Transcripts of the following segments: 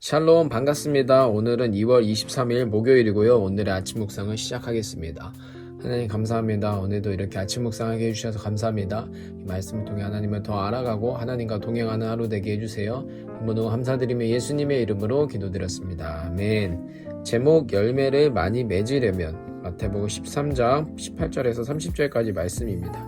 샬롬 반갑습니다. 오늘은 2월 23일 목요일이고요. 오늘의 아침 묵상을 시작하겠습니다. 하나님 감사합니다. 오늘도 이렇게 아침 묵상하게 해주셔서 감사합니다. 이 말씀을 통해 하나님을 더 알아가고 하나님과 동행하는 하루 되게 해주세요. 더 감사드리며 예수님의 이름으로 기도드렸습니다. 아멘. 제목 열매를 많이 맺으려면 마태복음 13장 18절에서 30절까지 말씀입니다.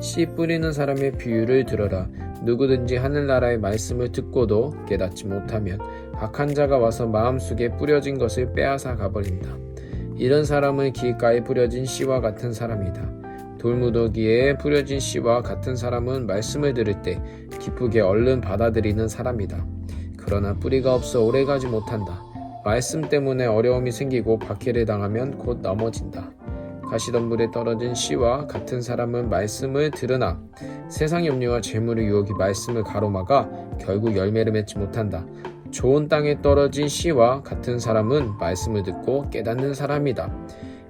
씨 뿌리는 사람의 비유를 들어라. 누구든지 하늘나라의 말씀을 듣고도 깨닫지 못하면 악한 자가 와서 마음속에 뿌려진 것을 빼앗아 가버린다. 이런 사람은 길가에 뿌려진 씨와 같은 사람이다. 돌무더기에 뿌려진 씨와 같은 사람은 말씀을 들을 때 기쁘게 얼른 받아들이는 사람이다. 그러나 뿌리가 없어 오래가지 못한다. 말씀 때문에 어려움이 생기고 박해를 당하면 곧 넘어진다. 가시덤불에 떨어진 씨와 같은 사람은 말씀을 들으나 세상 염려와 재물의 유혹이 말씀을 가로막아 결국 열매를 맺지 못한다. 좋은 땅에 떨어진 씨와 같은 사람은 말씀을 듣고 깨닫는 사람이다.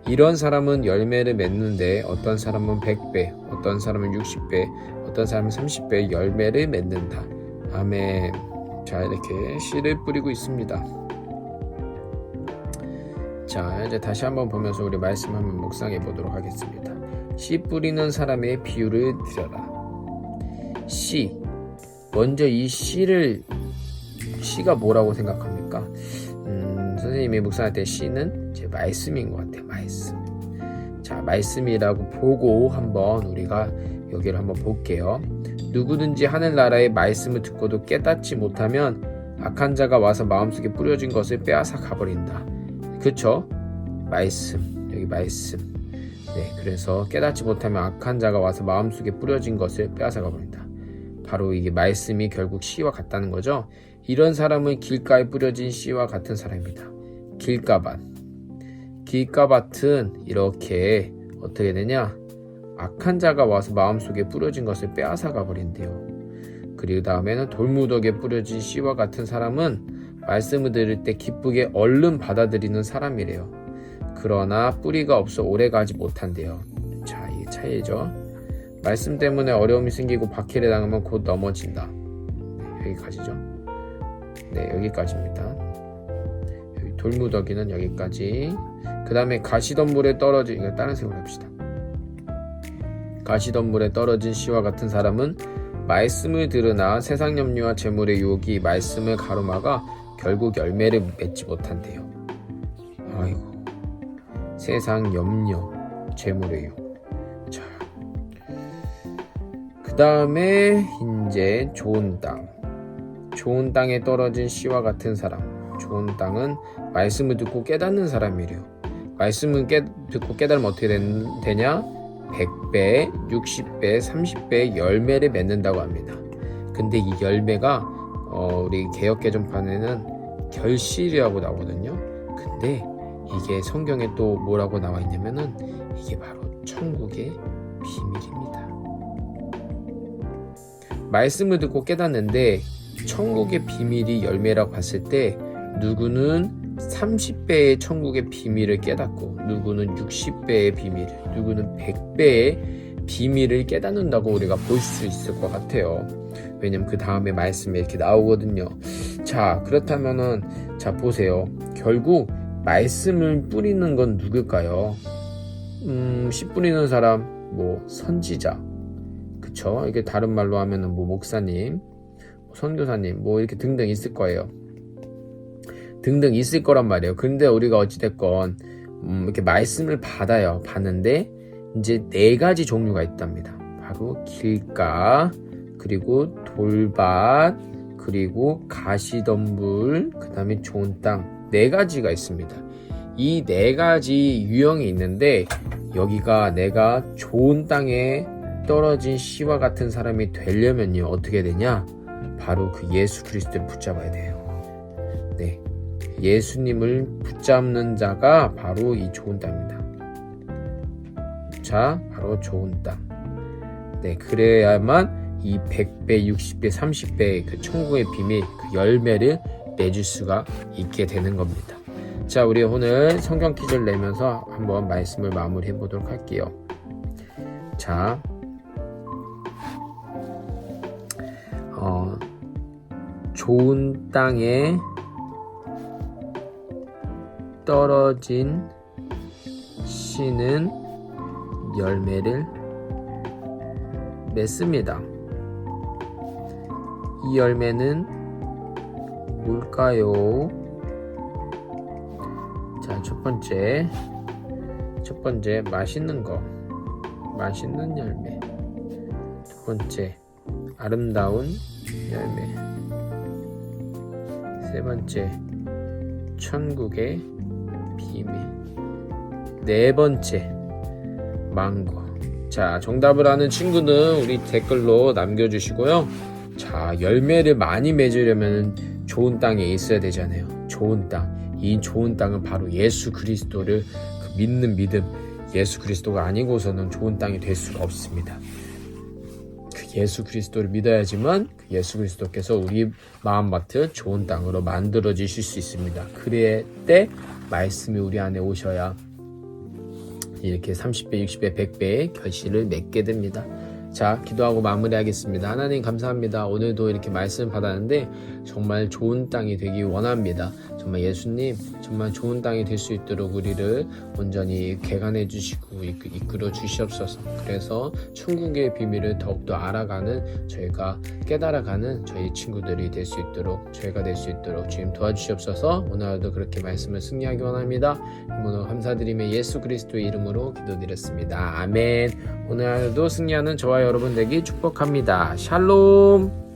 이런 사람은 열매를 맺는데 어떤 사람은 100배, 어떤 사람은 60배, 어떤 사람은 30배 열매를 맺는다. 아멘. 자, 이렇게 씨를 뿌리고 있습니다. 자, 이제 다시 한번 보면서 우리 말씀 한번 묵상해 보도록 하겠습니다. 씨 뿌리는 사람의 비유를 들여라. 씨. 먼저 이 씨를 씨가 뭐라고 생각합니까? 음, 선생님이 묵상할 때 씨는 제 말씀인 것 같아요. 말씀. 자, 말씀이라고 보고 한번 우리가 여기를 한번 볼게요. 누구든지 하늘나라의 말씀을 듣고도 깨닫지 못하면 악한 자가 와서 마음속에 뿌려진 것을 빼앗아 가버린다. 그쵸? 말씀. 여기 말씀. 네, 그래서 깨닫지 못하면 악한 자가 와서 마음속에 뿌려진 것을 빼앗아 가버린다. 바로 이게 말씀이 결국 씨와 같다는 거죠. 이런 사람은 길가에 뿌려진 씨와 같은 사람입니다. 길가밭. 길가밭은 이렇게 어떻게 되냐? 악한 자가 와서 마음속에 뿌려진 것을 빼앗아 가 버린대요. 그리고 다음에는 돌무더기에 뿌려진 씨와 같은 사람은 말씀을 들을 때 기쁘게 얼른 받아들이는 사람이래요. 그러나 뿌리가 없어 오래 가지 못한대요. 자, 이게 차이죠. 말씀 때문에 어려움이 생기고 박해를 당하면 곧 넘어진다. 네, 여기까지죠. 네, 여기까지입니다. 여기 돌무더기는 여기까지. 그 다음에 가시덤불에 떨어진, 이거 다른 색으로 합시다. 가시덤불에 떨어진 씨와 같은 사람은 말씀을 들으나 세상 염려와 재물의 유혹이 말씀을 가로막아 결국 열매를 맺지 못한대요. 아이고, 세상 염려, 재물의 유혹. 다음에 이제 좋은 땅. 좋은 땅에 떨어진 씨와 같은 사람. 좋은 땅은 말씀을 듣고 깨닫는 사람이래요. 말씀을 깨, 듣고 깨달으면 어떻게 된, 되냐? 100배, 60배, 30배 열매를 맺는다고 합니다. 근데 이 열매가 어, 우리 개혁개정판에는 결실이라고 나오거든요. 근데 이게 성경에 또 뭐라고 나와 있냐면은 이게 바로 천국의 비밀입니다. 말씀을 듣고 깨닫는데 천국의 비밀이 열매라고 봤을 때 누구는 30배의 천국의 비밀을 깨닫고 누구는 60배의 비밀, 누구는 100배의 비밀을 깨닫는다고 우리가 볼 수 있을 것 같아요. 왜냐면 그 다음에 말씀이 이렇게 나오거든요. 자, 그렇다면은 자 보세요. 결국 말씀을 뿌리는 건 누굴까요? 음, 씨 뿌리는 사람, 뭐 선지자, 그쵸? 이게 다른 말로 하면은 뭐 목사님, 선교사님, 뭐 이렇게 등등 있을 거예요. 등등 있을 거란 말이에요. 근데 우리가 어찌됐건 음, 이렇게 말씀을 받아요. 받는데 이제 네 가지 종류가 있답니다. 바로 길가, 그리고 돌밭, 그리고 가시덤불, 그 다음에 좋은 땅. 네 가지가 있습니다. 이 네 가지 유형이 있는데 여기가 내가 좋은 땅에 떨어진 씨와 같은 사람이 되려면요 어떻게 되냐? 바로 그 예수 그리스도를 붙잡아야 돼요. 네. 예수님을 붙잡는 자가 바로 이 좋은 땅입니다. 자, 바로 좋은 땅. 네, 그래야만 이 100배, 60배, 30배 그 천국의 비밀, 그 열매를 내줄 수가 있게 되는 겁니다. 자, 우리 오늘 성경 퀴즈를 내면서 한번 말씀을 마무리해 보도록 할게요. 자, 어, 좋은 땅에 떨어진 씨는 열매를 맺습니다. 이 열매는 뭘까요? 자, 첫 번째. 첫 번째, 맛있는 거. 맛있는 열매. 두 번째, 아름다운 열매. 세 번째, 천국의 비밀. 네 번째, 망고. 자, 정답을 아는 친구는 우리 댓글로 남겨주시고요. 자, 열매를 많이 맺으려면 좋은 땅에 있어야 되잖아요. 좋은 땅. 이 좋은 땅은 바로 예수 그리스도를 그 믿는 믿음, 예수 그리스도가 아니고서는 좋은 땅이 될 수가 없습니다. 그 예수 그리스도를 믿어야지만 그 예수 그리스도께서 우리 마음밭을 좋은 땅으로 만들어 주실 수 있습니다. 그래 때 말씀이 우리 안에 오셔야 이렇게 30배, 60배, 100배의 결실을 맺게 됩니다. 자, 기도하고 마무리하겠습니다. 하나님 감사합니다. 오늘도 이렇게 말씀 받았는데 정말 좋은 땅이 되기 원합니다. 정말 예수님, 정말 좋은 땅이 될 수 있도록 우리를 온전히 개간해 주시고 이끌- 이끌어 주시옵소서. 그래서 천국의 비밀을 더욱더 알아가는 저희가 깨달아가는 저희 친구들이 될 수 있도록 저희가 될 수 있도록 주님 도와주시옵소서. 오늘도 그렇게 말씀을 승리하기 원합니다. 오늘 감사드리며 예수 그리스도의 이름으로 기도드렸습니다. 아멘. 오늘도 승리하는 여러분 되기 축복합니다. 샬롬.